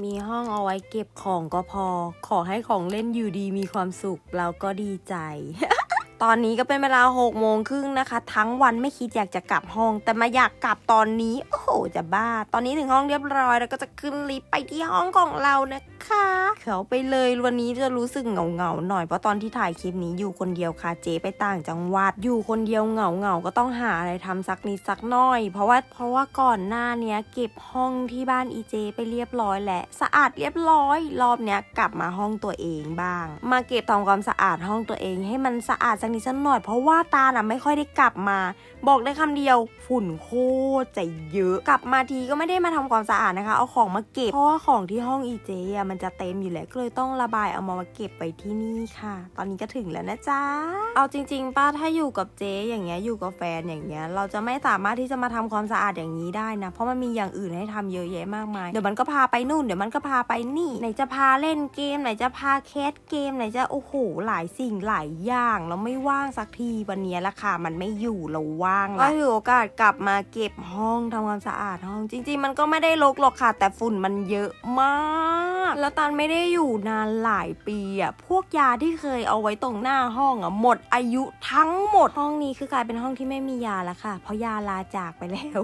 มีห้องเอาไว้เก็บของก็พอ ขอให้ของเล่นอยู่ดีมีความสุขเราก็ดีใจ ตอนนี้ก็เป็นเวลา6กโมงครึ่งนะคะ ทั้งวันไม่คิดอยากจะกลับห้อง แต่มาอยากกลับตอนนี้ โอ้โห จะบ้า ตอนนี้ถึงห้องเรียบร้อยแล้วก็จะขึ้นลิฟต์ไปที่ห้องของเรานะคะ เขาไปเลยวันนี้จะรู้สึกเหงาเงาๆหน่อยเพราะตอนที่ถ่ายคลิปนี้อยู่คนเดียวค่ะเจ๊ไปต่างจังหวัดอยู่คนเดียวเหงาเงาๆก็ต้องหาอะไรทำสักนิดสักหน่อย เพราะว่าเพราะว่าก่อนหน้าเนี้ยเก็บห้องที่บ้านอีเจไปเรียบร้อยแหละ สะอาดเรียบร้อย รอบเนี้ยกลับมาห้องตัวเองบ้าง มาเก็บทำความสะอาดห้องตัวเอง ให้มันสะอาดสักนิดสักหน่อย เพราะว่าตาน่ะไม่ค่อยได้กลับมา บอกได้คำเดียวฝุ่นโคตรจะเยอะ กลับมาทีก็ไม่ได้มาทำความสะอาดนะคะ เอาของมาเก็บเพราะว่าของที่ห้องอีเจอะมันจะเต็มอยู่แล้วก็เลยต้องระบายเอามาเก็บไปที่นี่ค่ะ ตอนนี้ก็ถึงแล้วนะจ๊ะ เอาจริง ๆ ป้าถ้าอยู่กับเจ๊อย่างเงี้ยอยู่กับแฟนอย่างเงี้ยเราจะไม่สามารถที่จะมาทำความสะอาดอย่างนี้ได้นะ เพราะมันมีอย่างอื่นให้ทำเยอะแยะมากมาย เดี๋ยวมันก็พาไปนู่นเดี๋ยวมันก็พาไปนี่ไหนจะพาเล่นเกมไหนจะพาแคสเกมไหนจะโอ้โหหลายสิ่งหลายอย่างเราไม่ว่างสักทีวันนี้ละค่ะมันไม่อยู่เราว่างละก็ถือโอกาสกลับมาเก็บห้องทำความสะอาดห้อง จริง ๆ มันก็ไม่ได้รกหรอกค่ะ แต่ฝุ่นมันเยอะมาก แล้วตันไม่ได้อยู่นานหลายปีอะพวกยาที่เคยเอาไว้ตรงหน้าห้องอะหมดอายุทั้งหมดห้องนี้คือกลายเป็นห้องที่ไม่มียาแล้วค่ะ เพราะยาลาจากไปแล้ว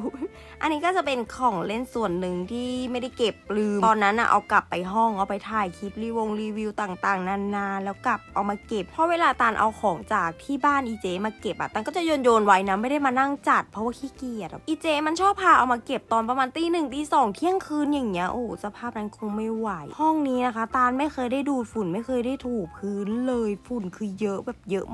อันนี้ก็จะเป็นของเล่นส่วนหนึ่งที่ไม่ได้เก็บลืม ตอนนั้นอะเอากลับไปห้องเอาไปถ่ายคลิปรีวงรีวิวต่างๆ นานาแล้วกลับเอามาเก็บเพราะเวลาตานเอาของจากที่บ้านอีเจมาเก็บอะตันก็จะโยนโยนๆไว้นะไม่ได้มานั่งจัด เพราะว่าขี้เกียจอะอีเจมันชอบพาเอามาเก็บตอนประมาณตีหนึ่งตีสองเที่ยงคืนอย่างเงี้ยโอ้โหสภาพนั้นคงไม่ไหวห้องนี้นะคะ ตาลไม่เคยได้ดูดฝุ่นไม่เคยได้ถูพื้นเลยฝุ่นคือเยอะแบบเยอะ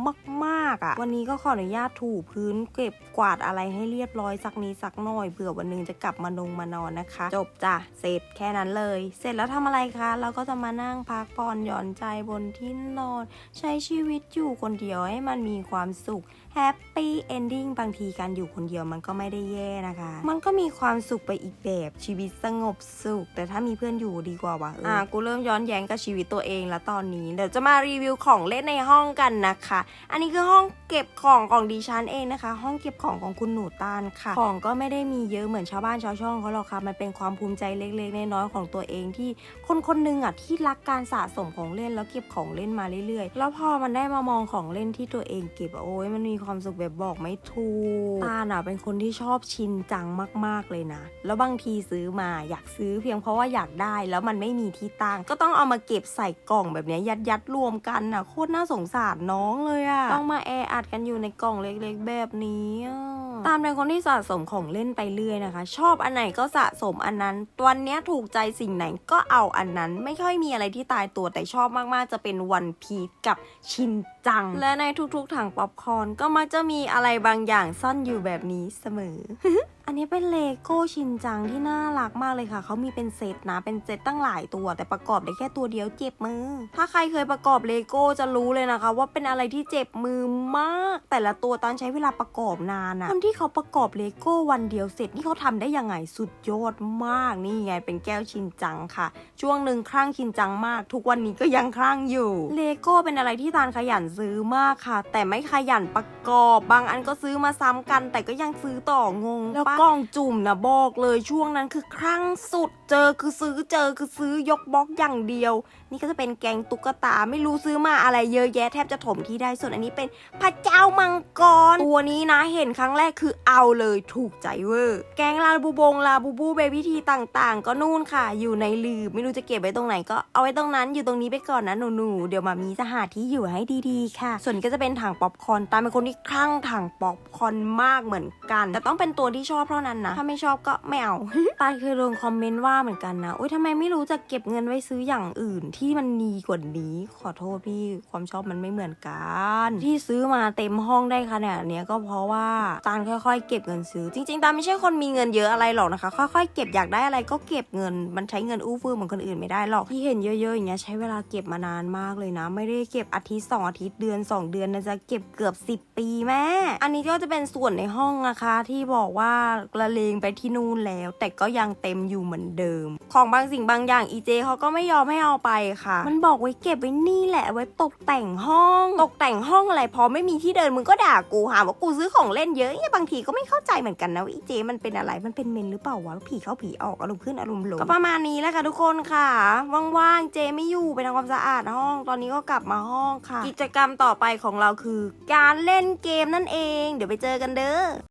มากๆอะวันนี้ก็ขออนุญาตถูพื้นเก็บกวาดอะไรให้เรียบร้อยสักนิดสักหน่อยเผื่อวันหนึงจะกลับมานงมานอนนะคะ จบจ้ะเสร็จแค่นั้นเลย เสร็จแล้วทำอะไรคะเราก็จะมานั่งพักผ่อนหย่อนใจบนที่นอน ใช้ชีวิตอยู่คนเดียวให้มันมีความสุขแฮปปี้เอนดิ้งบางทีการอยู่คนเดียวมันก็ไม่ได้แย่นะคะ มันก็มีความสุขไปอีกแบบชีวิตสงบสุข แต่ถ้ามีเพื่อนอยู่ดีกว่าวะเออะกูเริ่มย้อนแย้งกับชีวิตตัวเองแล้วตอนนี้ เดี๋ยวจะมารีวิวของเล่นในห้องกันนะคะ อันนี้คือห้องเก็บของของดิฉันเองนะคะ ห้องเก็บของของคุณหนูตาลค่ะ ของก็ไม่ได้มีเยอะเหมือนชาวบ้านชาวช่องเขาหรอกค่ะ มันเป็นความภูมิใจเล็กๆน้อยๆของตัวเองที่คนคนหนึงอะที่รักการสะสมของเล่นแล้วเก็บของเล่นมาเรื่อยๆ แล้วพอมันได้มามองของเล่นที่ตัวเองเก็บอะโอ้ยมันมีความสุขแบบบอกไม่ถูกตาลอะเป็นคนที่ชอบชินจังมาก ๆเลยนะ แล้วบางทีซื้อมาอยากซื้อเพียงเพราะว่าอยากได้แล้วมันไม่มีที่ตั้ง ก็ต้องเอามาเก็บใส่กล่องแบบเนี้ยยัดยัดๆรวมกันน่ะโคตรน่าสงสารน้องเลยอะต้องมาแออัดกันอยู่ในกล่องเล็กๆ แบบนี้อะตามเป็นคนที่สะสมของเล่นไปเรื่อยนะคะ ชอบอันไหนก็สะสมอันนั้นวันเนี้ยถูกใจสิ่งไหนก็เอาอันนั้น ไม่ค่อยมีอะไรที่ตายตัวแต่ชอบมากๆ จะเป็นวันพีชกับชินจัง และในทุกๆถังป๊อปคอร์นก็มักจะมีอะไรบางอย่างซ่อนอยู่แบบนี้เสมออันนี้เป็นเลโก้ชินจังที่น่ารักมากเลยค่ะ เขามีเป็นเซตนะ เป็นเซตตั้งหลายตัว แต่ประกอบได้แค่ตัวเดียวเจ็บมือ ถ้าใครเคยประกอบเลโก้จะรู้เลยนะคะ ว่าเป็นอะไรที่เจ็บมือมาก แต่ละตัวตอนใช้เวลาประกอบนานอะคนที่เขาประกอบเลโก้วันเดียวเสร็จนี่เขาทำได้ยังไงสุดยอดมาก นี่ไงเป็นแก้วชินจังค่ะ ช่วงหนึ่งคลั่งชินจังมาก ทุกวันนี้ก็ยังคลั่งอยู่ เลโก้เป็นอะไรที่ตานขยันซื้อมากค่ะ แต่ไม่ขยันประกอบ บางอันก็ซื้อมาซ้ำกัน แต่ก็ยังซื้อต่องงแล้วกล้องจุ่มนะบอกเลยช่วงนั้นคือครั้งสุดเจอคือซื้อเจอคือซื้อยกบล็อกอย่างเดียว นี่ก็จะเป็นแกงตุ๊กตาไม่รู้ซื้อมาอะไรเยอะแยะแทบจะถมที่ได้ส่วนอันนี้เป็นพระเจ้ามังกรตัวนี้นะเห็นครั้งแรกคือเอาเลยถูกใจเวอร์แกงลาบูบงลาบูบูเบบี้ทีต่างๆ ก็นู่นค่ะ อยู่ในลืมไม่รู้จะเก็บไว้ตรงไหนก็เอาไว้ตรงนั้นอยู่ตรงนี้ไปก่อนนะหนูๆเดี๋ยวมามีจะหาที่อยู่ให้ดีๆ ค่ะ ส่วนนี้ก็จะเป็นถังป๊อปคอนตามเป็นคนที่คลั่งถังป๊อปคอนมากเหมือนกัน แต่ต้องเป็นตัวที่ชอบเท่านั้นนะ ถ้าไม่ชอบก็ไม่เอาตาเคยโดนคอมเมนต์ว่าเหมือนกันนะอุ้ยทำไมไม่รู้จะเก็บเงินไว้ซื้ออย่างอื่นที่มันดีกว่านี้ ขอโทษพี่ความชอบมันไม่เหมือนกัน ที่ซื้อมาเต็มห้องได้ขนาดเนี้ยก็เพราะว่าตาลค่อยๆ เก็บเงินซื้อ จริง ๆตาลไม่ใช่คนมีเงินเยอะอะไรหรอกนะคะ ค่อยๆ เก็บอยากได้อะไรก็เก็บเงิน มันใช้เงินอู้ฟู่เหมือนคนอื่นไม่ได้หรอกที่เห็นเยอะๆอย่างเงี้ยใช้เวลาเก็บมานานมากเลยนะ ไม่ได้เก็บอาทิตย์สองอาทิตย์เดือนสองเดือนนะจะเก็บเกือบ 10 ปีแม่ อันนี้ก็จะเป็นส่วนในห้องนะคะที่บอกว่าละเลงไปที่นู่นแล้ว แต่ก็ยังเต็มอยู่เหมือนเดิมเดิม ของบางสิ่งบางอย่างอีเจเขาก็ไม่ยอมให้เอาไปค่ะ มันบอกไว้เก็บไว้นี่แหละไว้ตกแต่งห้อง ตกแต่งห้องอะไรพอไม่มีที่เดินมึงก็ด่ากูหาว่ากูซื้อของเล่นเยอะเนี่ยบางทีก็ไม่เข้าใจเหมือนกันนะว่าอีเจ มันเป็นอะไรมันเป็นเมนหรือเปล่าวะผีเข้าผีออกอารมณ์ขึ้นอารมณ์ลงก็ประมาณนี้แหละค่ะทุกคนค่ะว่างๆเจไม่อยู่ไปทำความสะอาดห้อง ตอนนี้ก็กลับมาห้องค่ะ กิจกรรมต่อไปของเราคือ การเล่นเกมนั่นเอง เดี๋ยวไปเจอกันเด้อ